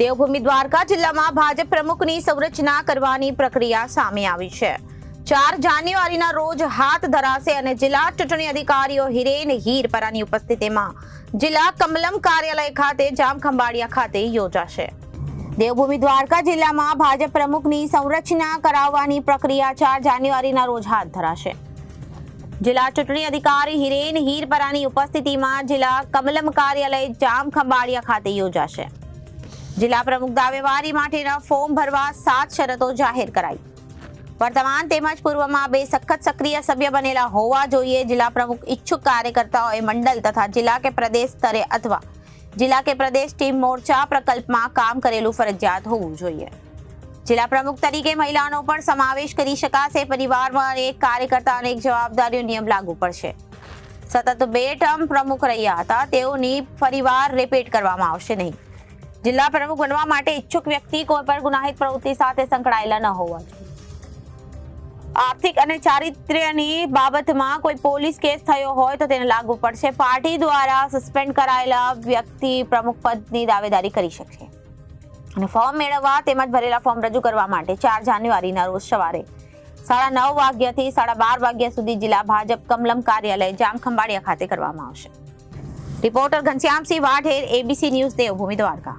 દેવભૂમિ દ્વારકા જિલ્લામાં ભાજપ પ્રમુખની સંરચના કરવાની પ્રક્રિયા સામે આવી છે. ચાર જાન્યુઆરીના રોજ હાથ ધરાશે અને જિલ્લા ચૂંટણી અધિકારીઓ હિરેન હીરપરાની ઉપસ્થિતિમાં જિલ્લા કમલમ કાર્યાલય ખાતે જામખંભાળિયા ખાતે યોજાશે. દેવભૂમિ દ્વારકા જિલ્લામાં ભાજપ પ્રમુખની સંરચના કરાવવાની પ્રક્રિયા ચાર જાન્યુઆરીના રોજ હાથ ધરાશે. જિલ્લા ચૂંટણી અધિકારી હિરેન હીરપરાની ઉપસ્થિતિમાં જિલ્લા કમલમ કાર્યાલય જામખંભાળિયા ખાતે યોજાશે. જિલ્લા પ્રમુખ દાવેવારી માટેના ફોર્મ ભરવા સાત શરતો જાહેર કરાઈ. વર્તમાન તેમજ પૂર્વમાં બે સખત સક્રિય સભ્ય બનેલા હોવા જોઈએ. જિલ્લા પ્રમુખ ઈચ્છુક કાર્યકર્તાઓએ મંડળ તથા જિલ્લા કે પ્રદેશ સ્તરે અથવા જિલ્લા કે પ્રદેશ ટીમ મોરચા પ્રકલ્પમાં કામ કરેલું ફરજિયાત હોવું જોઈએ. જિલ્લા પ્રમુખ તરીકે મહિલાનો પણ સમાવેશ કરી શકાશે. પરિવારમાં એક કાર્યકર્તા અને એક જવાબદારીઓ નિયમ લાગુ પડશે. સતત બે ટર્મ પ્રમુખ રહ્યા હતા. તેઓની ફરીવાર રિપીટ કરવામાં આવશે નહીં. જિલ્લા પ્રમુખ બનવા માટે ઈચ્છુક વ્યક્તિ કોઈ પણ ગુનાહિત પ્રવૃત્તિ સાથે સંકળાયેલા ન હોવા આર્થિક અને ચારિત્ર્યની બાબતમાં કોઈ પોલીસ કેસ થયો હોય તો તેને લાગુ પડશે. પાર્ટી દ્વારા સસ્પેન્ડ કરાયેલા વ્યક્તિ પ્રમુખ પદની દાવેદારી કરી શકશે. અને ફોર્મ મેળવવા તેમજ ભરેલા ફોર્મ રજૂ કરવા માટે ચાર જાન્યુઆરીના રોજ સવારે સાડા નવ વાગ્યાથી સાડા બાર વાગ્યા સુધી જિલ્લા ભાજપ કમલમ કાર્યાલય જામખંભાળિયા ખાતે કરવામાં આવશે. Reporter Ghanshyamsinh Vadher ABC news, Devbhoomi Dwarka.